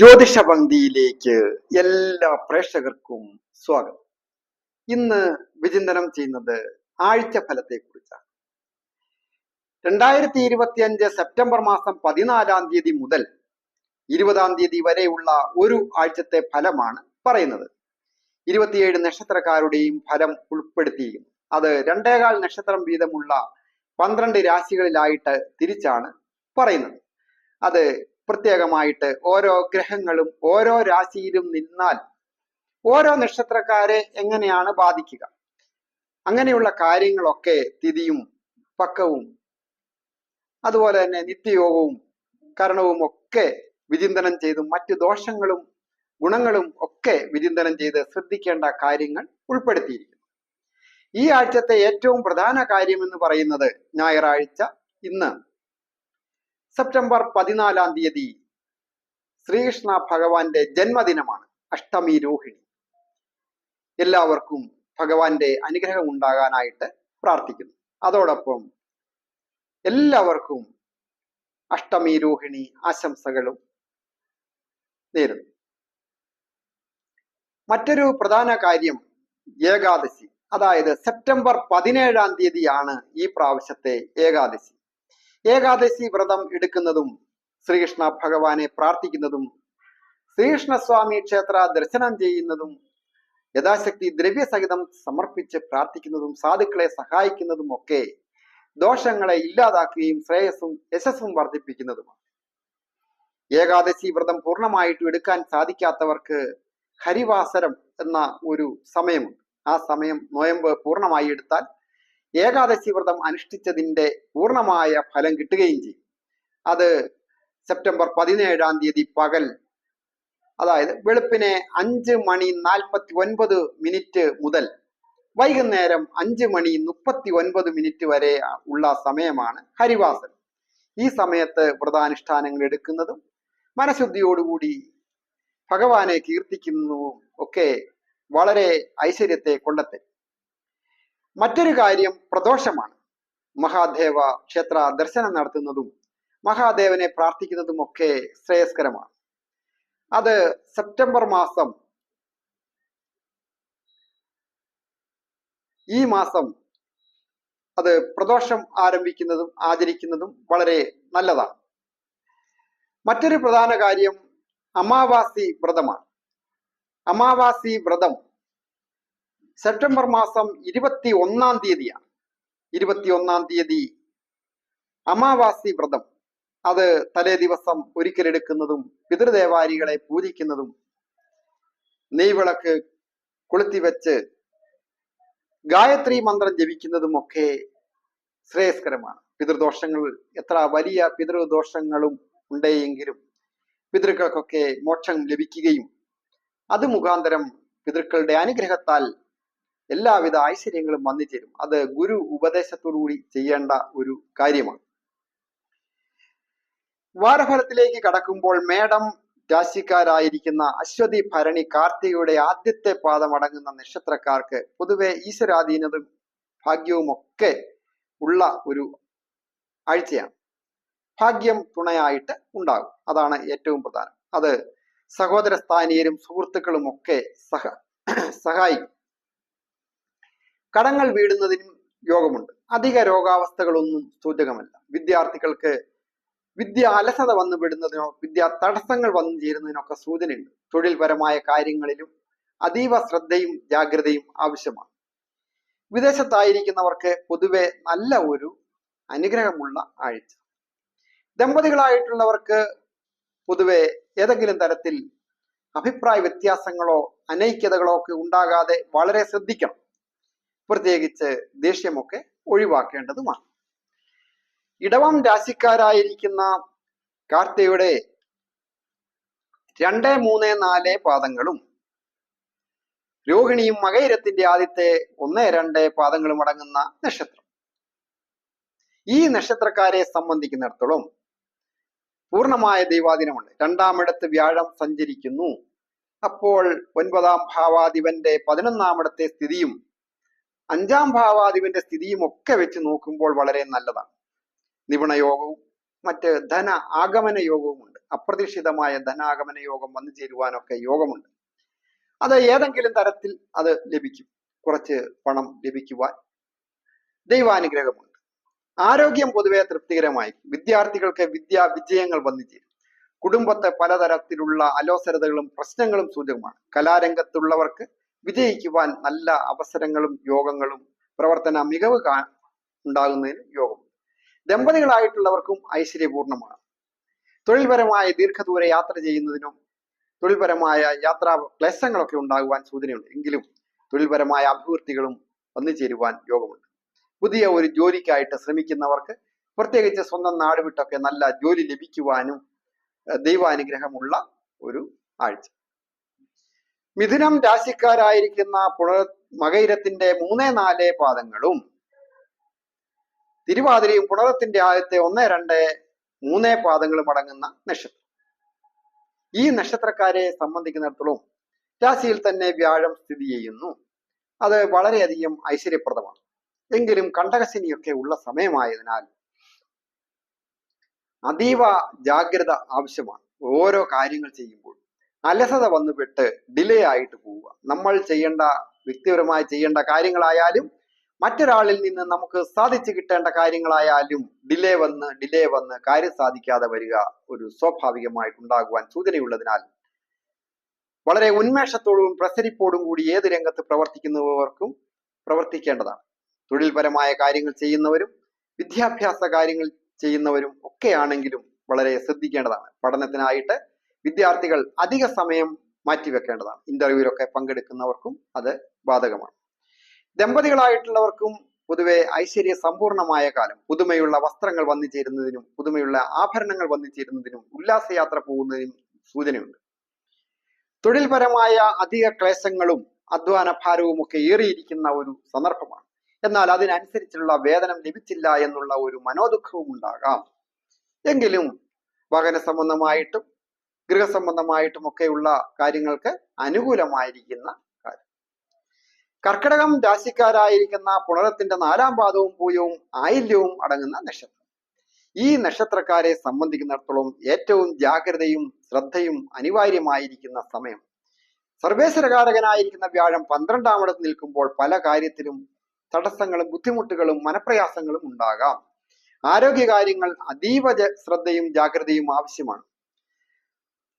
ജ്യോതിഷ പങ്ക്തിയിലേക്ക് എല്ലാ പ്രേക്ഷകർക്കും സ്വാഗതം. ഇന്ന് വിചിന്തനം ചെയ്യുന്നത് ആഴ്ച ഫലത്തെ കുറിച്ചാണ് രണ്ടായിരത്തി ഇരുപത്തി അഞ്ച് സെപ്റ്റംബർ മാസം പതിനാലാം തീയതി മുതൽ ഇരുപതാം തീയതി വരെയുള്ള ഒരു ആഴ്ചത്തെ ഫലമാണ് പറയുന്നത്. ഇരുപത്തിയേഴ് നക്ഷത്രക്കാരുടെയും ഫലം ഉൾപ്പെടുത്തിയിരിക്കുന്നു. അത് രണ്ടേകാൽ നക്ഷത്രം വീതമുള്ള പന്ത്രണ്ട് രാശികളിലായിട്ട് തിരിച്ചാണ് പറയുന്നത്. അത് പ്രത്യേകമായിട്ട് ഓരോ ഗ്രഹങ്ങളും ഓരോ രാശിയിലും നിന്നാൽ ഓരോ നക്ഷത്രക്കാരെ എങ്ങനെയാണ് ബാധിക്കുക? അങ്ങനെയുള്ള കാര്യങ്ങളൊക്കെ തിഥിയും പക്കവും അതുപോലെ തന്നെ നിത്യയോഗവും കരണവും ഒക്കെ വിചിന്തനം ചെയ്തും മറ്റു ദോഷങ്ങളും ഗുണങ്ങളും ഒക്കെ വിചിന്തനം ചെയ്ത് ശ്രദ്ധിക്കേണ്ട കാര്യങ്ങൾ ഉൾപ്പെടുത്തിയിരിക്കുന്നു. ഈ ആഴ്ചത്തെ ഏറ്റവും പ്രധാന കാര്യം എന്ന് പറയുന്നത് ഞായറാഴ്ച ഇന്ന്. സെപ്റ്റംബർ പതിനാലാം തീയതി ശ്രീകൃഷ്ണ ഭഗവാന്റെ ജന്മദിനമാണ് അഷ്ടമി രോഹിണി. എല്ലാവർക്കും ഭഗവാന്റെ അനുഗ്രഹം ഉണ്ടാകാനായിട്ട് പ്രാർത്ഥിക്കുന്നു. അതോടൊപ്പം എല്ലാവർക്കും അഷ്ടമി രോഹിണി ആശംസകളും നേരുന്നു. മറ്റൊരു പ്രധാന കാര്യം ഏകാദശി. അതായത് സെപ്റ്റംബർ പതിനേഴാം തീയതിയാണ് ഈ പ്രാവശ്യത്തെ ഏകാദശി. ഏകാദശി വ്രതം എടുക്കുന്നതും ശ്രീകൃഷ്ണ ഭഗവാനെ പ്രാർത്ഥിക്കുന്നതും ശ്രീകൃഷ്ണസ്വാമി ക്ഷേത്ര ദർശനം ചെയ്യുന്നതും യഥാശക്തി ദ്രവ്യസഹിതം സമർപ്പിച്ച് പ്രാർത്ഥിക്കുന്നതും സാധുക്കളെ സഹായിക്കുന്നതും ഒക്കെ ദോഷങ്ങളെ ഇല്ലാതാക്കുകയും ശ്രേയസ്സും യശസ്സും വർദ്ധിപ്പിക്കുന്നതുമാണ്. ഏകാദശി വ്രതം പൂർണമായിട്ടും എടുക്കാൻ സാധിക്കാത്തവർക്ക് ഹരിവാസരം എന്ന ഒരു സമയമുണ്ട്. ആ സമയം നോയമ്പ് പൂർണമായി എടുത്താൽ ഏകാദശി വ്രതം അനുഷ്ഠിച്ചതിന്റെ പൂർണമായ ഫലം കിട്ടുകയും ചെയ്യും. അത് സെപ്റ്റംബർ പതിനേഴാം തീയതി പകൽ അതായത് വെളുപ്പിനെ അഞ്ച് മണി നാൽപ്പത്തി ഒൻപത് മിനിറ്റ് മുതൽ വൈകുന്നേരം അഞ്ച് മണി മുപ്പത്തി ഒൻപത് മിനിറ്റ് വരെ ഉള്ള സമയമാണ് ഹരിവാസൻ. ഈ സമയത്ത് വ്രതാനുഷ്ഠാനങ്ങൾ എടുക്കുന്നതും മനഃശുദ്ധിയോടുകൂടി ഭഗവാനെ കീർത്തിക്കുന്നതും ഒക്കെ വളരെ ഐശ്വര്യത്തെ കൊണ്ടെത്തും മറ്റൊരു കാര്യം പ്രദോഷമാണ്. മഹാദേവ ക്ഷേത്ര ദർശനം നടത്തുന്നതും മഹാദേവനെ പ്രാർത്ഥിക്കുന്നതും ഒക്കെ ശ്രേയസ്കരമാണ്. അത് സെപ്റ്റംബർ മാസം ഈ മാസം അത് പ്രദോഷം ആരംഭിക്കുന്നതും ആചരിക്കുന്നതും വളരെ നല്ലതാണ്. മറ്റൊരു പ്രധാന കാര്യം അമാവാസി വ്രതമാണ്. അമാവാസി വ്രതം സെപ്റ്റംബർ മാസം ഇരുപത്തി ഒന്നാം തീയതിയാണ്. ഇരുപത്തി ഒന്നാം തീയതി അമാവാസി വ്രതം. അത് തലേ ദിവസം ഒരിക്കലെടുക്കുന്നതും പിതൃദേവാരികളെ പൂജിക്കുന്നതും നെയ്വിളക്ക് കൊളുത്തിവെച്ച് ഗായത്രി മന്ത്രം ജപിക്കുന്നതും ഒക്കെ ശ്രേയസ്കരമാണ്. പിതൃദോഷങ്ങൾ എത്ര വലിയ പിതൃദോഷങ്ങളും ഉണ്ടെങ്കിലും പിതൃക്കൾക്കൊക്കെ മോക്ഷം ലഭിക്കുകയും അത് മുഖാന്തരം പിതൃക്കളുടെ അനുഗ്രഹത്താൽ എല്ലാവിധ ഐശ്വര്യങ്ങളും വന്നു ചേരും അത് ഗുരു ഉപദേശത്തോടു കൂടി ചെയ്യേണ്ട ഒരു കാര്യമാണ്. വാരഫലത്തിലേക്ക് കടക്കുമ്പോൾ മേടം രാശിക്കാരായിരിക്കുന്ന അശ്വതി ഭരണി കാർത്തികയുടെ ആദ്യത്തെ പാദം അടങ്ങുന്ന നക്ഷത്രക്കാർക്ക് പൊതുവെ ഈശ്വരാധീനതും ഭാഗ്യവും ഒക്കെ ഉള്ള ഒരു ആഴ്ചയാണ്. ഭാഗ്യം തുണയായിട്ട് ഉണ്ടാകും. അതാണ് ഏറ്റവും പ്രധാനം. അത് സഹോദര സ്ഥാനീയരും സുഹൃത്തുക്കളും ഒക്കെ സഹ സഹായിക്കും. കടങ്ങൾ വീടുന്നതിനും യോഗമുണ്ട്. അധിക രോഗാവസ്ഥകളൊന്നും സൂചകമല്ല. വിദ്യാർത്ഥികൾക്ക് വിദ്യ അലസത വന്നു വിടുന്നതിനോ വിദ്യ തടസ്സങ്ങൾ വന്നു ചേരുന്നതിനൊക്കെ സൂചനയുണ്ട്. തൊഴിൽപരമായ കാര്യങ്ങളിലും അതീവ ശ്രദ്ധയും ജാഗ്രതയും ആവശ്യമാണ്. വിദേശത്തായിരിക്കുന്നവർക്ക് പൊതുവെ നല്ല ഒരു അനുഗ്രഹമുള്ള ആഴ്ച. ദമ്പതികളായിട്ടുള്ളവർക്ക് പൊതുവെ ഏതെങ്കിലും തരത്തിൽ അഭിപ്രായ വ്യത്യാസങ്ങളോ അനൈക്യതകളോ ഒക്കെ ഉണ്ടാകാതെ വളരെ ശ്രദ്ധിക്കണം. പ്രത്യേകിച്ച് ദേഷ്യമൊക്കെ ഒഴിവാക്കേണ്ടതുമാണ്. ഇടവം രാശിക്കാരായിരിക്കുന്ന കാർത്തികയുടെ രണ്ട് മൂന്ന് നാല് പാദങ്ങളും രോഹിണിയും മകയിരത്തിന്റെ ആദ്യത്തെ ഒന്ന് രണ്ട് പാദങ്ങളും അടങ്ങുന്ന നക്ഷത്രം. ഈ നക്ഷത്രക്കാരെ സംബന്ധിക്കുന്നിടത്തോളം പൂർണമായ ദൈവാധീനമുണ്ട്. രണ്ടാമിടത്ത് വ്യാഴം സഞ്ചരിക്കുന്നു. അപ്പോൾ ഒൻപതാം ഭാവാധിപന്റെ പതിനൊന്നാമിടത്തെ സ്ഥിതിയും അഞ്ചാം ഭാവാധിപന്റെ സ്ഥിതിയും ഒക്കെ വെച്ച് നോക്കുമ്പോൾ വളരെ നല്ലതാണ്. നിപുണയോഗവും മറ്റ് ധന ആഗമന യോഗവുമുണ്ട് അപ്രതീക്ഷിതമായ ധനാഗമന യോഗം വന്നു ചേരുവാനൊക്കെ യോഗമുണ്ട്. അത് ഏതെങ്കിലും തരത്തിൽ അത് ലഭിക്കും. കുറച്ച് പണം ലഭിക്കുവാൻ ദൈവാനുഗ്രഹമുണ്ട്. ആരോഗ്യം പൊതുവെ തൃപ്തികരമായി വിദ്യാർത്ഥികൾക്ക് വിദ്യാ വിജയങ്ങൾ വന്നു ചേരും. കുടുംബത്തെ പലതരത്തിലുള്ള അലോസരതകളും പ്രശ്നങ്ങളും സൂചകമാണ്. കലാരംഗത്തുള്ളവർക്ക് വിജയിക്കുവാൻ നല്ല അവസരങ്ങളും യോഗങ്ങളും പ്രവർത്തന മികവ് കാ ഉണ്ടാകുന്നതിന് യോഗം. ദമ്പതികളായിട്ടുള്ളവർക്കും ഐശ്വര്യപൂർണമാണ്. തൊഴിൽപരമായ ദീർഘദൂര യാത്ര ചെയ്യുന്നതിനും തൊഴിൽപരമായ യാത്രാ ക്ലേശങ്ങളൊക്കെ ഉണ്ടാകുവാൻ സൂചനയുണ്ട്. എങ്കിലും തൊഴിൽപരമായ അഭിവൃദ്ധികളും വന്നു ചേരുവാൻ യോഗമുണ്ട്. പുതിയ ഒരു ജോലിക്കായിട്ട് ശ്രമിക്കുന്നവർക്ക് പ്രത്യേകിച്ച് സ്വന്തം നാടുവിട്ടൊക്കെ നല്ല ജോലി ലഭിക്കുവാനും ദൈവാനുഗ്രഹമുള്ള ഒരു ആഴ്ച. മിഥുനം രാശിക്കാരായിരിക്കുന്ന പുണർ മകയിരത്തിന്റെ മൂന്ന് നാല് പാദങ്ങളും തിരുവാതിരയും പുണറത്തിന്റെ ആദ്യത്തെ ഒന്ന് രണ്ട് മൂന്ന് പാദങ്ങളും അടങ്ങുന്ന നക്ഷത്രം. ഈ നക്ഷത്രക്കാരെ സംബന്ധിക്കുന്നിടത്തോളം രാശിയിൽ തന്നെ വ്യാഴം സ്ഥിതി ചെയ്യുന്നു. അത് വളരെയധികം ഐശ്വര്യപ്രദമാണ്. എങ്കിലും കണ്ടകശനിയൊക്കെ ഉള്ള സമയമായതിനാൽ അതീവ ജാഗ്രത ആവശ്യമാണ്. ഓരോ കാര്യങ്ങൾ ചെയ്യുമ്പോൾ അലസത വന്നുപെട്ട് ഡിലേ ആയിട്ട് പോവുക. നമ്മൾ ചെയ്യേണ്ട വ്യക്തിപരമായി ചെയ്യേണ്ട കാര്യങ്ങളായാലും മറ്റൊരാളിൽ നിന്ന് നമുക്ക് സാധിച്ചു കിട്ടേണ്ട കാര്യങ്ങളായാലും ഡിലേ വന്ന് ഡിലേ വന്ന് കാര്യം സാധിക്കാതെ വരിക ഒരു സ്വാഭാവികമായിട്ടുണ്ടാകുവാൻ സൂചനയുള്ളതിനാൽ വളരെ ഉന്മേഷത്തോടും പ്രസരിപ്പോടും കൂടി ഏത് രംഗത്ത് പ്രവർത്തിക്കുന്നവർക്കും പ്രവർത്തിക്കേണ്ടതാണ്. തൊഴിൽപരമായ കാര്യങ്ങൾ ചെയ്യുന്നവരും വിദ്യാഭ്യാസ കാര്യങ്ങൾ ചെയ്യുന്നവരും ഒക്കെയാണെങ്കിലും വളരെ ശ്രദ്ധിക്കേണ്ടതാണ്. പഠനത്തിനായിട്ട് വിദ്യാർത്ഥികൾ അധിക സമയം മാറ്റിവെക്കേണ്ടതാണ്. ഇന്റർവ്യൂവിലൊക്കെ പങ്കെടുക്കുന്നവർക്കും അത് ബാധകമാണ്. ദമ്പതികളായിട്ടുള്ളവർക്കും പൊതുവെ ഐശ്വര്യ സമ്പൂർണമായ കാലം പുതുമയുള്ള വസ്ത്രങ്ങൾ വന്നു ചേരുന്നതിനും പുതുമയുള്ള ആഭരണങ്ങൾ വന്നു ചേരുന്നതിനും ഉല്ലാസയാത്ര പോകുന്നതിനും സൂചനയുണ്ട്. തൊഴിൽപരമായ അധിക ക്ലേശങ്ങളും അധ്വാന ഭാരവും ഒക്കെ ഏറിയിരിക്കുന്ന ഒരു സന്ദർഭമാണ്. എന്നാൽ അതിനനുസരിച്ചുള്ള വേതനം ലഭിച്ചില്ല എന്നുള്ള ഒരു മനോദുഃഖവും ഉണ്ടാകാം എങ്കിലും വാഹന സംബന്ധമായിട്ടും ഗൃഹസംബന്ധമായിട്ടും ഒക്കെയുള്ള കാര്യങ്ങൾക്ക് അനുകൂലമായിരിക്കുന്ന കാര്യം. കർക്കിടകം രാശിക്കാരായിരിക്കുന്ന പുണരത്തിന്റെ നാലാം പാദവും പൂയവും ആയില്യവും അടങ്ങുന്ന നക്ഷത്രം. ഈ നക്ഷത്രക്കാരെ സംബന്ധിക്കുന്നിടത്തോളം ഏറ്റവും ജാഗ്രതയും ശ്രദ്ധയും അനിവാര്യമായിരിക്കുന്ന സമയം. സർവേശ്വരകാരകനായിരിക്കുന്ന വ്യാഴം പന്ത്രണ്ടാം ഇടത്ത് നിൽക്കുമ്പോൾ പല കാര്യത്തിലും തടസ്സങ്ങളും ബുദ്ധിമുട്ടുകളും മനപ്രയാസങ്ങളും ഉണ്ടാകാം. ആരോഗ്യകാര്യങ്ങൾ അതീവ ശ്രദ്ധയും ജാഗ്രതയും ആവശ്യമാണ്.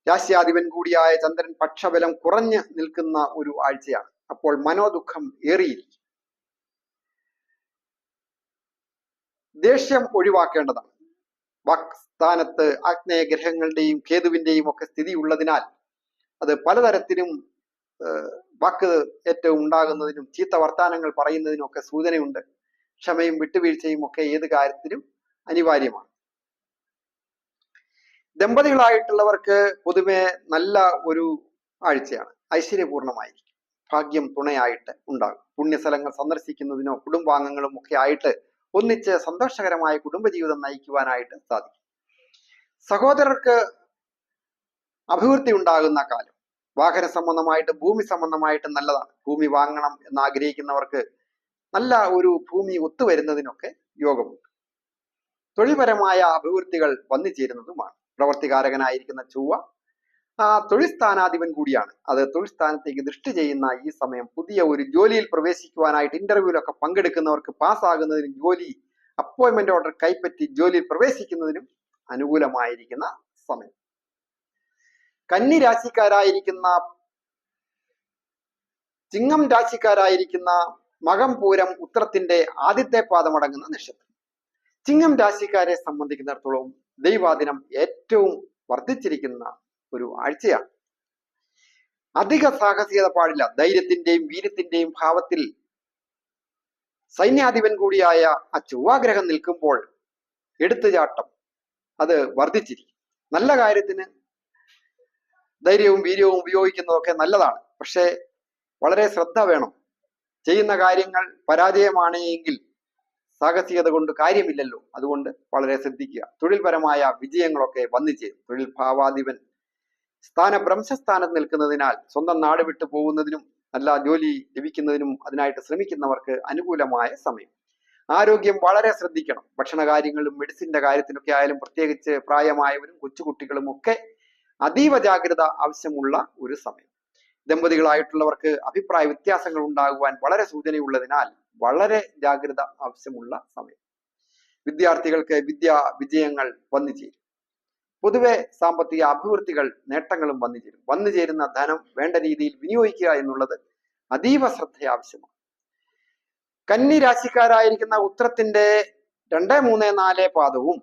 രാശ്യാധിപൻ കൂടിയായ ചന്ദ്രൻ പക്ഷബലം കുറഞ്ഞ് നിൽക്കുന്ന ഒരു ആഴ്ചയാണ്. അപ്പോൾ മനോദുഃഖം ഏറിയിരിക്കും. ദേഷ്യം ഒഴിവാക്കേണ്ടതാണ്. വാക് സ്ഥാനത്ത് ആഗ്നേയ ഗ്രഹങ്ങളുടെയും കേതുവിന്റെയും ഒക്കെ സ്ഥിതി ഉള്ളതിനാൽ അത് പലതരത്തിലും വാക്ക് ഏറ്റവും ഉണ്ടാകുന്നതിനും ചീത്ത വർത്തമാനങ്ങൾ പറയുന്നതിനും ഒക്കെ സൂചനയുണ്ട്. ക്ഷമയും വിട്ടുവീഴ്ചയും ഒക്കെ ഏത് കാര്യത്തിലും അനിവാര്യമാണ്. ദമ്പതികളായിട്ടുള്ളവർക്ക് പൊതുവെ നല്ല ഒരു ആഴ്ചയാണ്. ഐശ്വര്യപൂർണമായിരിക്കും. ഭാഗ്യം തുണയായിട്ട് ഉണ്ടാകും. പുണ്യസ്ഥലങ്ങൾ സന്ദർശിക്കുന്നതിനോ കുടുംബാംഗങ്ങളും ഒക്കെ ആയിട്ട് ഒന്നിച്ച് സന്തോഷകരമായ കുടുംബജീവിതം നയിക്കുവാനായിട്ട് സാധിക്കും. സഹോദരർക്ക് അഭിവൃദ്ധി ഉണ്ടാകുന്ന കാലം. വാഹന സംബന്ധമായിട്ട് ഭൂമി സംബന്ധമായിട്ട് നല്ലതാണ്. ഭൂമി വാങ്ങണം എന്ന് ആഗ്രഹിക്കുന്നവർക്ക് നല്ല ഒരു ഭൂമി ഒത്തുവരുന്നതിനൊക്കെ യോഗമുണ്ട്. തൊഴിൽപരമായ അഭിവൃദ്ധികൾ വന്നു ചേരുന്നതുമാണ് പ്രവർത്തികാരകനായിരിക്കുന്ന ചൊവ്വ തൊഴിൽ സ്ഥാനാധിപൻ കൂടിയാണ്. അത് തൊഴിൽ സ്ഥാനത്തേക്ക് ദൃഷ്ടി ചെയ്യുന്ന ഈ സമയം പുതിയ ഒരു ജോലിയിൽ പ്രവേശിക്കുവാനായിട്ട് ഇന്റർവ്യൂവിലൊക്കെ പങ്കെടുക്കുന്നവർക്ക് പാസ്സാകുന്നതിനും ജോലി അപ്പോയിന്റ്മെന്റ് ഓർഡർ കൈപ്പറ്റി ജോലിയിൽ പ്രവേശിക്കുന്നതിനും അനുകൂലമായിരിക്കുന്ന സമയം. കന്നി രാശിക്കാരായിരിക്കുന്ന ചിങ്ങം രാശിക്കാരായിരിക്കുന്ന മകം പൂരം ഉത്രത്തിന്റെ ആദ്യത്തെ പാദമടങ്ങുന്ന നക്ഷത്രം. ചിങ്ങം രാശിക്കാരെ സംബന്ധിക്കുന്നിടത്തോളം ദൈവാദിനം ഏറ്റവും വർദ്ധിച്ചിരിക്കുന്ന ഒരു ആഴ്ചയാണ്. അധിക സാഹസികത പാടില്ല. ധൈര്യത്തിന്റെയും വീര്യത്തിന്റെയും ഭാവത്തിൽ സൈന്യാധിപൻ കൂടിയായ ആ ചൊവ്വാഗ്രഹം നിൽക്കുമ്പോൾ എടുത്തുചാട്ടം അത് വർദ്ധിച്ചിരിക്കും. നല്ല കാര്യത്തിന് ധൈര്യവും വീര്യവും ഉപയോഗിക്കുന്നതൊക്കെ നല്ലതാണ്. പക്ഷേ വളരെ ശ്രദ്ധ വേണം. ചെയ്യുന്ന കാര്യങ്ങൾ പരാജയമാണ് എങ്കിൽ സാഹസികത കൊണ്ട് കാര്യമില്ലല്ലോ. അതുകൊണ്ട് വളരെ ശ്രദ്ധിക്കുക. തൊഴിൽപരമായ വിജയങ്ങളൊക്കെ വന്നു ചേരും തൊഴിൽ ഭാവാധിപൻ സ്ഥാന ഭ്രംശസ്ഥാനത്ത് നിൽക്കുന്നതിനാൽ സ്വന്തം നാട് വിട്ടു പോകുന്നതിനും നല്ല ജോലി ലഭിക്കുന്നതിനും അതിനായിട്ട് ശ്രമിക്കുന്നവർക്ക് അനുകൂലമായ സമയം. ആരോഗ്യം വളരെ ശ്രദ്ധിക്കണം. ഭക്ഷണ കാര്യങ്ങളിലും മെഡിസിന്റെ കാര്യത്തിനൊക്കെ ആയാലും പ്രത്യേകിച്ച് പ്രായമായവരും കൊച്ചുകുട്ടികളും ഒക്കെ അതീവ ജാഗ്രത ആവശ്യമുള്ള ഒരു സമയം. ദമ്പതികളായിട്ടുള്ളവർക്ക് അഭിപ്രായ വ്യത്യാസങ്ങൾ ഉണ്ടാകുവാൻ വളരെ സൂചനയുള്ളതിനാൽ വളരെ ജാഗ്രത ആവശ്യമുള്ള സമയം. വിദ്യാർത്ഥികൾക്ക് വിദ്യാ വിജയങ്ങൾ വന്നു ചേരും. പൊതുവെ സാമ്പത്തിക അഭിവൃദ്ധികൾ നേട്ടങ്ങളും വന്നു ചേരും. വന്നു ചേരുന്ന ധനം വേണ്ട രീതിയിൽ വിനിയോഗിക്കുക എന്നുള്ളത് അതീവ ശ്രദ്ധ ആവശ്യമാണ് കന്നി രാശിക്കാരായിരിക്കുന്ന ഉത്രത്തിന്റെ രണ്ട് മൂന്ന് നാല് പാദവും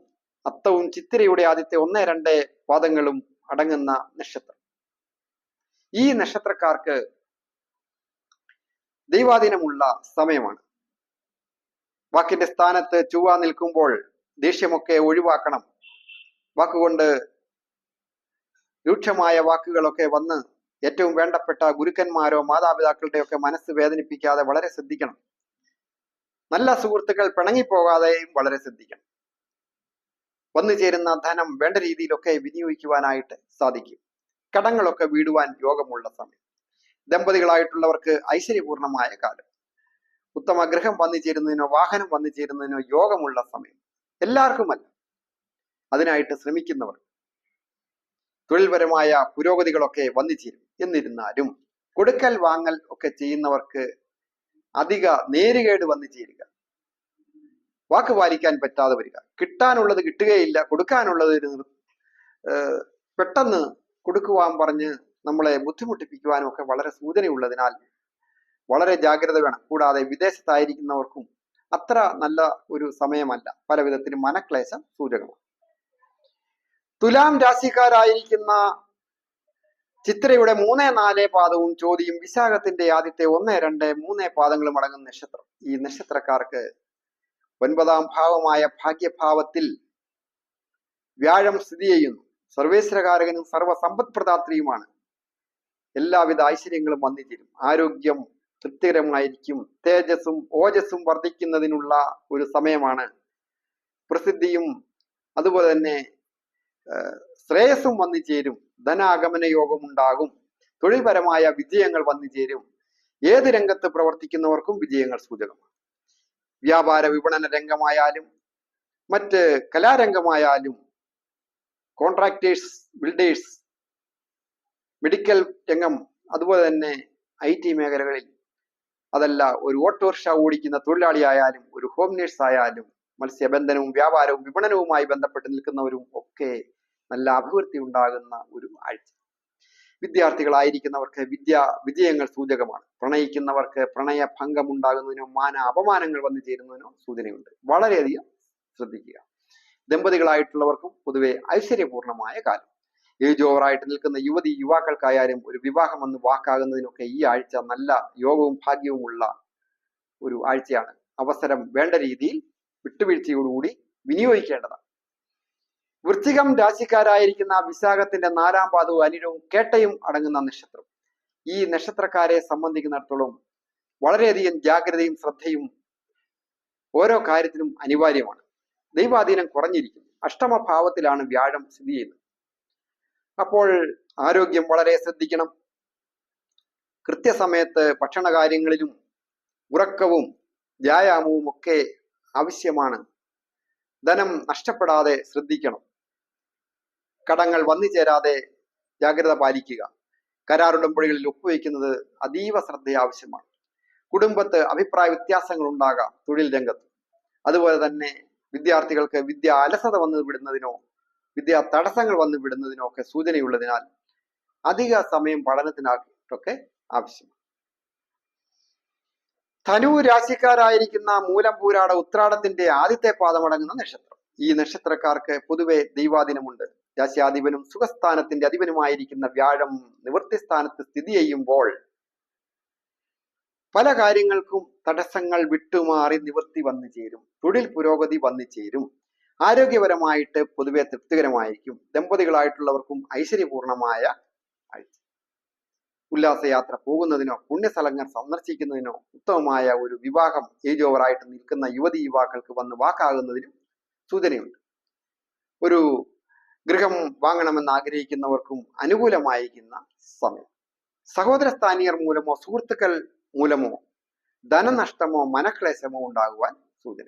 അത്തവും ചിത്തിരയുടെ ആദ്യത്തെ ഒന്ന് രണ്ട് പാദങ്ങളും അടങ്ങുന്ന നക്ഷത്രം. ഈ നക്ഷത്രക്കാർക്ക് ദൈവാധീനമുള്ള സമയമാണ്. വാക്കിന്റെ സ്ഥാനത്ത് ചുവ നിൽക്കുമ്പോൾ ദേഷ്യമൊക്കെ ഒഴിവാക്കണം. വാക്കുകൊണ്ട് രൂക്ഷമായ വാക്കുകളൊക്കെ വന്ന് ഏറ്റവും വേണ്ടപ്പെട്ട ഗുരുക്കന്മാരോ മാതാപിതാക്കളുടെയൊക്കെ മനസ്സ് വേദനിപ്പിക്കാതെ വളരെ ശ്രദ്ധിക്കണം. നല്ല സുഹൃത്തുക്കൾ പിണങ്ങിപ്പോകാതെയും വളരെ ശ്രദ്ധിക്കണം. വന്നു ചേരുന്ന ധനം വേണ്ട രീതിയിലൊക്കെ വിനിയോഗിക്കുവാനായിട്ട് സാധിക്കും. കടങ്ങളൊക്കെ വീടുവാൻ യോഗമുള്ള സമയം. ദമ്പതികളായിട്ടുള്ളവർക്ക് ഐശ്വര്യപൂർണമായ കാലം. ഉത്തമ ഗ്രഹം വന്നു ചേരുന്നതിനോ വാഹനം വന്നു ചേരുന്നതിനോ യോഗമുള്ള സമയം. എല്ലാവർക്കുമല്ല. അതിനായിട്ട് ശ്രമിക്കുന്നവർ. തൊഴിൽപരമായ പുരോഗതികളൊക്കെ വന്നു ചേരും എന്നിരുന്നാലും കൊടുക്കൽ വാങ്ങൽ ഒക്കെ ചെയ്യുന്നവർക്ക് അധിക നേരുകേട് വന്നു ചേരുക വാക്ക് പാലിക്കാൻ പറ്റാതെ വരിക. കിട്ടാനുള്ളത് കിട്ടുകയില്ല. കൊടുക്കാനുള്ളത് പെട്ടെന്ന് കൊടുക്കുവാൻ പറഞ്ഞ് നമ്മളെ ബുദ്ധിമുട്ടിപ്പിക്കുവാനും ഒക്കെ വളരെ സൂചനയുള്ളതിനാൽ വളരെ ജാഗ്രത വേണം. കൂടാതെ വിദേശത്തായിരിക്കുന്നവർക്കും അത്ര നല്ല ഒരു സമയമല്ല. പല വിധത്തിലും മനക്ലേശം സൂചകമാണ്. തുലാം രാശിക്കാരായിരിക്കുന്ന ചിത്രയുടെ മൂന്ന് നാല് പാദവും ചോദ്യം വിശാഖത്തിന്റെ ആദ്യത്തെ ഒന്ന് രണ്ട് മൂന്ന് പാദങ്ങളും അടങ്ങുന്ന നക്ഷത്രം. ഈ നക്ഷത്രക്കാർക്ക് ഒൻപതാം ഭാവമായ ഭാഗ്യഭാവത്തിൽ വ്യാഴം സ്ഥിതി ചെയ്യുന്നു. സർവേശ്വരകാരകനും സർവസമ്പത്പ്രദാത്രിയുമാണ് എല്ലാവിധ ഐശ്വര്യങ്ങളും വന്നിച്ചേരും ആരോഗ്യം തൃപ്തികരമായിരിക്കും. തേജസ്സും ഓജസ്സും വർദ്ധിക്കുന്നതിനുള്ള ഒരു സമയമാണ് പ്രസിദ്ധിയും അതുപോലെ തന്നെ ശ്രേയസ്സും വന്നു ചേരും ധനാഗമന യോഗം ഉണ്ടാകും. തൊഴിൽപരമായ വിജയങ്ങൾ വന്നു ചേരും ഏത് രംഗത്ത് പ്രവർത്തിക്കുന്നവർക്കും വിജയങ്ങൾ സൂചകമാണ്. വ്യാപാര വിപണന രംഗമായാലും മറ്റ് കലാരംഗമായാലും കോൺട്രാക്ടേഴ്സ് ബിൽഡേഴ്സ് മെഡിക്കൽ രംഗം അതുപോലെ തന്നെ ഐ ടി മേഖലകളിൽ. അതല്ല ഒരു ഓട്ടോറിക്ഷ ഓടിക്കുന്ന തൊഴിലാളിയായാലും ഒരു ഹോം നേഴ്സ് ആയാലും മത്സ്യബന്ധനവും വ്യാപാരവും വിപണനവുമായി ബന്ധപ്പെട്ട് നിൽക്കുന്നവരും ഒക്കെ നല്ല അഭിവൃദ്ധി ഉണ്ടാകുന്ന ഒരു ആഴ്ച. വിദ്യാർത്ഥികളായിരിക്കുന്നവർക്ക് വിദ്യ വിജയങ്ങൾ സൂചകമാണ്. പ്രണയിക്കുന്നവർക്ക് പ്രണയ ഭംഗം ഉണ്ടാകുന്നതിനോ മാന അപമാനങ്ങൾ വന്നു ചേരുന്നതിനോ സൂചനയുണ്ട്. വളരെയധികം ശ്രദ്ധിക്കുക. ദമ്പതികളായിട്ടുള്ളവർക്കും പൊതുവെ ഐശ്വര്യപൂർണമായ കാലം. ഏജ് ഓവറായിട്ട് നിൽക്കുന്ന യുവതി യുവാക്കൾക്കായാലും ഒരു വിവാഹം എന്ന് വാക്കാകുന്നതിനൊക്കെ ഈ ആഴ്ച നല്ല യോഗവും ഭാഗ്യവും ഉള്ള ഒരു ആഴ്ചയാണ്. അവസരം വേണ്ട രീതിയിൽ വിട്ടുവീഴ്ചയോടുകൂടി വിനിയോഗിക്കേണ്ടതാണ്. വൃശ്ചികം രാശിക്കാരായിരിക്കുന്ന വിശാഖത്തിന്റെ നാലാം പാദവും അനിരവും കേട്ടയും അടങ്ങുന്ന നക്ഷത്രം. ഈ നക്ഷത്രക്കാരെ സംബന്ധിക്കുന്നിടത്തോളം വളരെയധികം ജാഗ്രതയും ശ്രദ്ധയും ഓരോ കാര്യത്തിനും അനിവാര്യമാണ്. ദൈവാധീനം കുറഞ്ഞിരിക്കുന്നു. അഷ്ടമഭാവത്തിലാണ് വ്യാഴം സ്ഥിതി ചെയ്യുന്നത്. അപ്പോൾ ആരോഗ്യം വളരെ ശ്രദ്ധിക്കണം. കൃത്യസമയത്ത് ഭക്ഷണ കാര്യങ്ങളിലും ഉറക്കവും വ്യായാമവും ഒക്കെ ആവശ്യമാണ്. ധനം നഷ്ടപ്പെടാതെ ശ്രദ്ധിക്കണം. കടങ്ങൾ വന്നു ചേരാതെ ജാഗ്രത പാലിക്കുക. കരാറുടമ്പടികളിൽ ഒപ്പുവെക്കുന്നത് അതീവ ശ്രദ്ധ ആവശ്യമാണ്. കുടുംബത്ത് അഭിപ്രായ വ്യത്യാസങ്ങൾ ഉണ്ടാകാം തൊഴിൽ രംഗത്ത്. അതുപോലെ തന്നെ വിദ്യാർത്ഥികൾക്ക് വിദ്യ അലസത വന്നു വിടുന്നതിനോ വിദ്യാ തടസ്സങ്ങൾ വന്നു വിടുന്നതിനൊക്കെ സൂചനയുള്ളതിനാൽ അധിക സമയം പഠനത്തിനായിട്ടൊക്കെ ആവശ്യമാണ് ധനു രാശിക്കാരായിരിക്കുന്ന മൂലം പൂരാട ഉത്രാടത്തിന്റെ ആദ്യത്തെ പാദമടങ്ങുന്ന നക്ഷത്രം. ഈ നക്ഷത്രക്കാർക്ക് പൊതുവെ ദൈവാധീനമുണ്ട്. രാശ്യാധിപനും സുഖസ്ഥാനത്തിന്റെ അധിപനുമായിരിക്കുന്ന വ്യാഴം നിവൃത്തി സ്ഥാനത്ത് സ്ഥിതി ചെയ്യുമ്പോൾ പല കാര്യങ്ങൾക്കും തടസ്സങ്ങൾ വിട്ടുമാറി നിവൃത്തി വന്നു ചേരും. തൊഴിൽ പുരോഗതി വന്നു ചേരും. ആരോഗ്യപരമായിട്ട് പൊതുവെ തൃപ്തികരമായിരിക്കും. ദമ്പതികളായിട്ടുള്ളവർക്കും ഐശ്വര്യപൂർണമായ ആഴ്ച ഉല്ലാസയാത്ര പോകുന്നതിനോ പുണ്യസ്ഥലങ്ങൾ സന്ദർശിക്കുന്നതിനോ ഉത്തമമായ ഒരു വിവാഹം ഏജ് ഓവറായിട്ട് നിൽക്കുന്ന യുവതി യുവാക്കൾക്ക് വന്ന് വാക്കാകുന്നതിനും സൂചനയുണ്ട്. ഒരു ഗൃഹം വാങ്ങണമെന്ന് ആഗ്രഹിക്കുന്നവർക്കും അനുകൂലമായിരിക്കുന്ന സമയം. സഹോദര സ്ഥാനീയർ മൂലമോ സുഹൃത്തുക്കൾ മൂലമോ ധനനഷ്ടമോ മനക്ലേശമോ ഉണ്ടാകുവാൻ സൂചന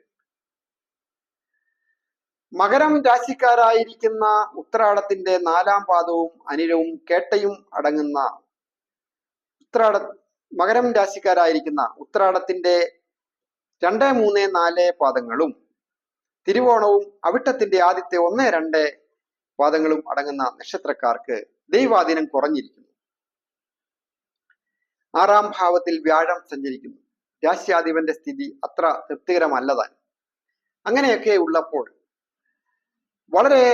മകരം രാശിക്കാരായിരിക്കുന്ന ഉത്രാടത്തിന്റെ നാലാം പാദവും അനിലവും കേട്ടയും അടങ്ങുന്ന ഉത്രാട മകരം രാശിക്കാരായിരിക്കുന്ന ഉത്രാടത്തിന്റെ രണ്ട് മൂന്ന് നാല് പാദങ്ങളും തിരുവോണവും അവിട്ടത്തിന്റെ ആദ്യത്തെ ഒന്ന് രണ്ട് പാദങ്ങളും അടങ്ങുന്ന നക്ഷത്രക്കാർക്ക് ദൈവാധീനം കുറഞ്ഞിരിക്കുന്നു. ആറാം ഭാവത്തിൽ വ്യാഴം സഞ്ചരിക്കുന്നു. രാശ്യാധിപന്റെ സ്ഥിതി അത്ര തൃപ്തികരമല്ലതാൻ അങ്ങനെയൊക്കെ ഉള്ളപ്പോൾ വളരെ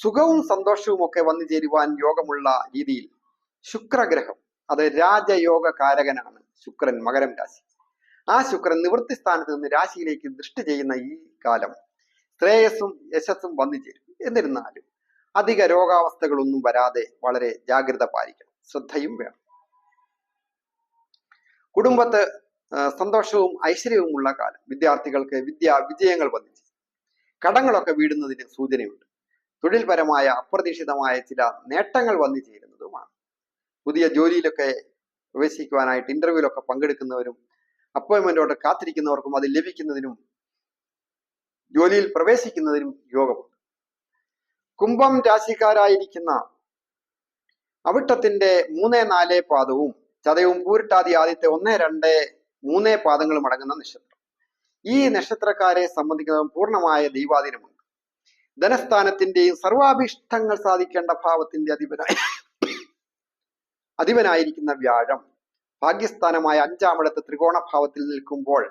സുഖവും സന്തോഷവും ഒക്കെ വന്നു ചേരുവാൻ യോഗമുള്ള രീതിയിൽ ശുക്രഗ്രഹം അത് രാജയോഗ കാരകനാണ് ശുക്രൻ മകരം രാശി. ആ ശുക്രൻ നിവൃത്തി സ്ഥാനത്ത് നിന്ന് രാശിയിലേക്ക് ദൃഷ്ടി ചെയ്യുന്ന ഈ കാലം ശ്രേയസ്സും യശസ്സും വന്നു ചേരും. എന്നിരുന്നാലും അധിക രോഗാവസ്ഥകളൊന്നും വരാതെ വളരെ ജാഗ്രത പാലിക്കണം ശ്രദ്ധയും വേണം. കുടുംബത്ത് സന്തോഷവും ഐശ്വര്യവും ഉള്ള കാലം. വിദ്യാർത്ഥികൾക്ക് വിദ്യാ വിജയങ്ങൾ വന്നു കടങ്ങളൊക്കെ വീടുന്നതിന് സൂചനയുണ്ട്. തൊഴിൽപരമായ അപ്രതീക്ഷിതമായ ചില നേട്ടങ്ങൾ വന്നു ചേരുന്നതുമാണ്. പുതിയ ജോലിയിലൊക്കെ പ്രവേശിക്കുവാനായിട്ട് ഇന്റർവ്യൂലൊക്കെ പങ്കെടുക്കുന്നവരും അപ്പോയിന്റ്മെന്റോട്ട് കാത്തിരിക്കുന്നവർക്കും അത് ലഭിക്കുന്നതിനും ജോലിയിൽ പ്രവേശിക്കുന്നതിനും യോഗമുണ്ട്. കുംഭം രാശിക്കാരായിരിക്കുന്ന അവിട്ടത്തിന്റെ മൂന്ന് നാലേ പാദവും ചതയവും പൂരിട്ടാതി ആദ്യത്തെ ഒന്ന് രണ്ട് മൂന്ന് പാദങ്ങളും അടങ്ങുന്ന നക്ഷത്രം. ഈ നക്ഷത്രക്കാരെ സംബന്ധിക്കുന്ന പൂർണമായ ദൈവാധീനമുണ്ട്. ധനസ്ഥാനത്തിന്റെയും സർവാഭിഷ്ടങ്ങൾ സാധിക്കേണ്ട ഭാവത്തിന്റെ അധിപനായി അധിപനായിരിക്കുന്ന വ്യാഴം ഭാഗ്യസ്ഥാനമായ അഞ്ചാമിടത്ത് ത്രികോണഭാവത്തിൽ നിൽക്കുമ്പോൾ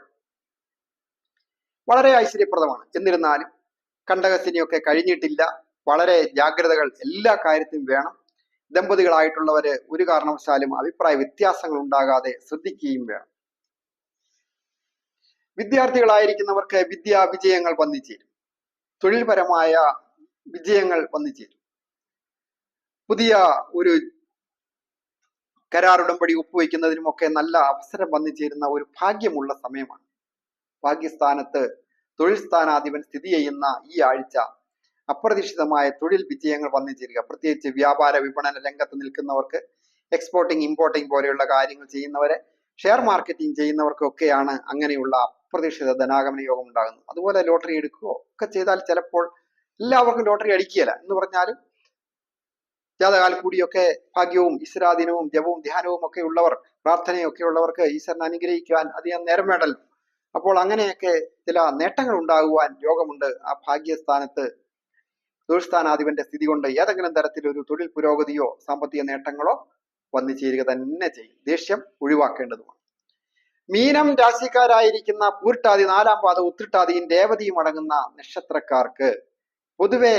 വളരെ ഐശ്വര്യപ്രദമാണ്. എന്നിരുന്നാലും കണ്ടകസിനിയൊക്കെ കഴിഞ്ഞിട്ടില്ല. വളരെ ജാഗ്രതകൾ എല്ലാ കാര്യത്തിനും വേണം. ദമ്പതികളായിട്ടുള്ളവര് ഒരു കാരണവശാലും അഭിപ്രായ വ്യത്യാസങ്ങൾ ഉണ്ടാകാതെ ശ്രദ്ധിക്കുകയും വേണം. വിദ്യാർത്ഥികളായിരിക്കുന്നവർക്ക് വിദ്യാ വിജയങ്ങൾ വന്നു ചേരും തൊഴിൽപരമായ വിജയങ്ങൾ വന്നു ചേരും പുതിയ ഒരു കരാർ ഉടമ്പടി ഒപ്പുവെക്കുന്നതിനുമൊക്കെ നല്ല അവസരം വന്നു ചേരുന്ന ഒരു ഭാഗ്യമുള്ള സമയമാണ്. പാകിസ്ഥാനത്ത് തൊഴിൽ സ്ഥാനാധിപൻ സ്ഥിതി ചെയ്യുന്ന ഈ ആഴ്ച അപ്രതീക്ഷിതമായ തൊഴിൽ വിജയങ്ങൾ വന്നു ചേരുക പ്രത്യേകിച്ച് വ്യാപാര വിപണന രംഗത്ത് നിൽക്കുന്നവർക്ക് എക്സ്പോർട്ടിംഗ് ഇമ്പോർട്ടിംഗ് പോലെയുള്ള കാര്യങ്ങൾ ചെയ്യുന്നവരെ ഷെയർ മാർക്കറ്റിംഗ് ചെയ്യുന്നവർക്കൊക്കെയാണ് അങ്ങനെയുള്ള അപ്രതീക്ഷിത ധനാഗമന യോഗം ഉണ്ടാകുന്നു. അതുപോലെ ലോട്ടറി എടുക്കുകയോ ഒക്കെ ചെയ്താൽ ചിലപ്പോൾ എല്ലാവർക്കും ലോട്ടറി അടിക്കുകയില്ല. എന്ന് പറഞ്ഞാലും ജാതകാൽ കൂടിയൊക്കെ ഭാഗ്യവും ഈശ്വരാധീനവും ജപവും ധ്യാനവും ഒക്കെ ഉള്ളവർ പ്രാർത്ഥനയൊക്കെ ഉള്ളവർക്ക് ഈശ്വരനെ അനുഗ്രഹിക്കുവാൻ അധികം നേരം വേണ്ടല്ലോ. അപ്പോൾ അങ്ങനെയൊക്കെ ചില നേട്ടങ്ങൾ ഉണ്ടാകുവാൻ യോഗമുണ്ട്. ആ ഭാഗ്യസ്ഥാനത്ത് തൊഴിൽസ്ഥാനാധിപന്റെ സ്ഥിതി കൊണ്ട് ഏതെങ്കിലും തരത്തിലൊരു തൊഴിൽ പുരോഗതിയോ സാമ്പത്തിക നേട്ടങ്ങളോ വന്നു ചേരുക തന്നെ ചെയ്യും. ദേഷ്യം ഒഴിവാക്കേണ്ടതുമാണ്. മീനം രാശിക്കാരായിരിക്കുന്ന പൂരിട്ടാതി നാലാം പാദം ഉത്രിട്ടാതിയും രേവതിയും അടങ്ങുന്ന നക്ഷത്രക്കാർക്ക് പൊതുവെ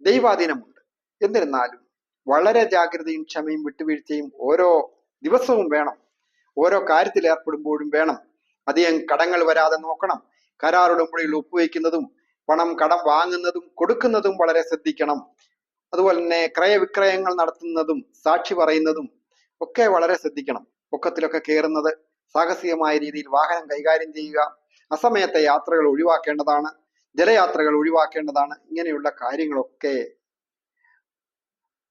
ദൈവാധീനമുണ്ട്. എന്നിരുന്നാലും വളരെ ജാഗ്രതയും ക്ഷമയും വിട്ടുവീഴ്ചയും ഓരോ ദിവസവും വേണം. ഓരോ കാര്യത്തിൽ ഏർപ്പെടുമ്പോഴും വേണം. അധികം കടങ്ങൾ വരാതെ നോക്കണം. കരാർ ഒപ്പുവയ്ക്കുന്നതും പണം കടം വാങ്ങുന്നതും കൊടുക്കുന്നതും വളരെ ശ്രദ്ധിക്കണം. അതുപോലെ തന്നെ ക്രയവിക്രയങ്ങൾ നടത്തുന്നതും സാക്ഷി പറയുന്നതും ഒക്കെ വളരെ ശ്രദ്ധിക്കണം. പൊക്കത്തിലൊക്കെ കയറുന്നത് സാഹസികമായ രീതിയിൽ വാഹനം കൈകാര്യം ചെയ്യുക അസമയത്തെ യാത്രകൾ ഒഴിവാക്കേണ്ടതാണ് ജലയാത്രകൾ ഒഴിവാക്കേണ്ടതാണ് ഇങ്ങനെയുള്ള കാര്യങ്ങളൊക്കെ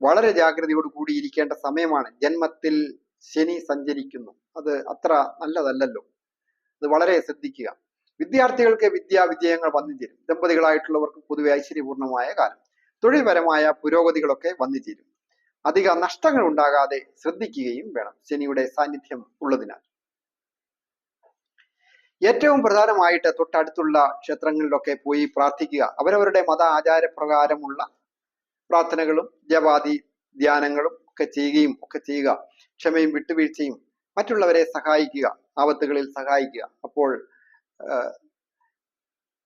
വളരെ ജാഗ്രതയോട് കൂടിയിരിക്കേണ്ട സമയമാണ്. ജന്മത്തിൽ ശനി സഞ്ചരിക്കുന്നു. അത് അത്ര നല്ലതല്ലല്ലോ. അത് വളരെ ശ്രദ്ധിക്കുക. വിദ്യാർത്ഥികൾക്ക് വിദ്യാ വിജയങ്ങൾ വന്നു ചേരും ദമ്പതികളായിട്ടുള്ളവർക്ക് പൊതുവെ ഐശ്വര്യപൂർണമായ കാലം. തൊഴിൽപരമായ പുരോഗതികളൊക്കെ വന്നു ചേരും അധിക നഷ്ടങ്ങൾ ഉണ്ടാകാതെ ശ്രദ്ധിക്കുകയും വേണം. ശനിയുടെ സാന്നിധ്യം ഉള്ളതിനാൽ. ഏറ്റവും പ്രധാനമായിട്ട് തൊട്ടടുത്തുള്ള ക്ഷേത്രങ്ങളിലൊക്കെ പോയി പ്രാർത്ഥിക്കുക. അവരവരുടെ മത ആചാരപ്രകാരമുള്ള പ്രാർത്ഥനകളും ജപാതി ധ്യാനങ്ങളും ഒക്കെ ചെയ്യുകയും ഒക്കെ ചെയ്യുക. ക്ഷമയും വിട്ടുവീഴ്ചയും മറ്റുള്ളവരെ സഹായിക്കുക. ആപത്തുകളിൽ സഹായിക്കുക. അപ്പോൾ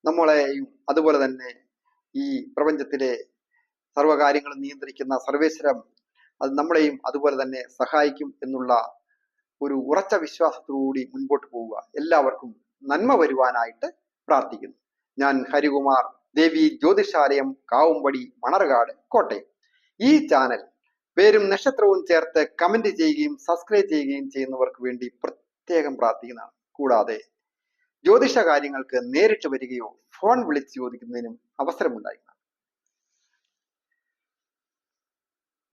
നമ്മളെയും അതുപോലെ തന്നെ ഈ പ്രപഞ്ചത്തിലെ സർവകാര്യങ്ങളും നിയന്ത്രിക്കുന്ന സർവേശ്വരം അത് നമ്മളെയും അതുപോലെ തന്നെ സഹായിക്കും എന്നുള്ള ഒരു ഉറച്ച വിശ്വാസത്തോടുകൂടി മുൻപോട്ട് പോവുക. എല്ലാവർക്കും നന്മ വരുവാനായിട്ട് പ്രാർത്ഥിക്കുന്നു. ഞാൻ ഹരികുമാർ ദേവി ജ്യോതിഷാലയം കാവുംപടി മണർകാട് കോട്ടയം. ഈ ചാനൽ പേരും നക്ഷത്രവും ചേർത്ത് കമന്റ് ചെയ്യുകയും സബ്സ്ക്രൈബ് ചെയ്യുകയും ചെയ്യുന്നവർക്ക് വേണ്ടി പ്രത്യേകം പ്രാർത്ഥിക്കുന്നതാണ്. കൂടാതെ ജ്യോതിഷ കാര്യങ്ങൾക്ക് നേരിട്ട് വരികയോ ഫോൺ വിളിച്ച് ചോദിക്കുന്നതിനും അവസരമുണ്ടായിരിക്കും